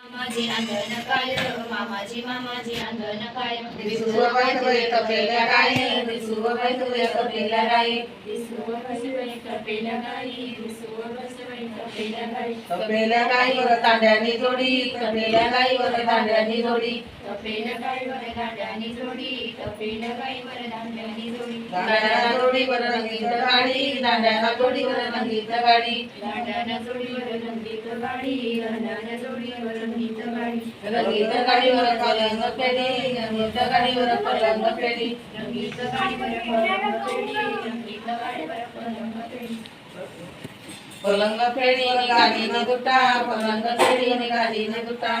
मामाजी आंधळ काय मामाजी मामाजी आंधळ काय विसुवबाई तुळे कपेल्या गाई विसुवबाई तुळे कपेल्या गाई. कपेल्या गाईवर तांड्यानी जोडी कपेल्या गाईवर तांड्यानी जोडी दांड्याला जोडीवर रंगीत गाडी. दांड्याला जोडीवर रंगीत गाडी रंगीत गाडीवर पलंग पेढी रंगीत गाडीवर पलंग पेढी पलंग फेडी निघाली न दुटा पलंग फेडी निघाली न दुटा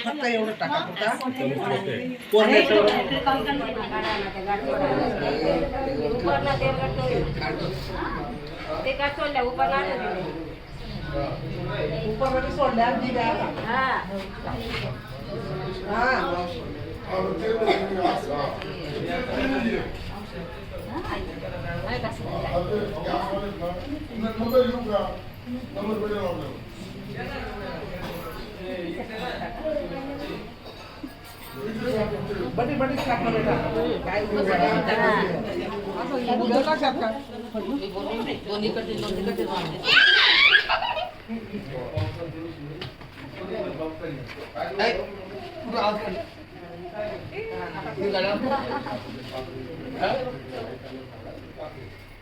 फक्त एवढं टाका ते? काय सोडल्या? उपर उपरमध्ये सोडल्या दिल्या हा. नंबर घेऊ का नंबर भेटेल आपल्याला बटे बटे टाका बेटा काय असं टाका टाका दोन्ही कडे दोन्ही कडे काय पुढे आवाज काय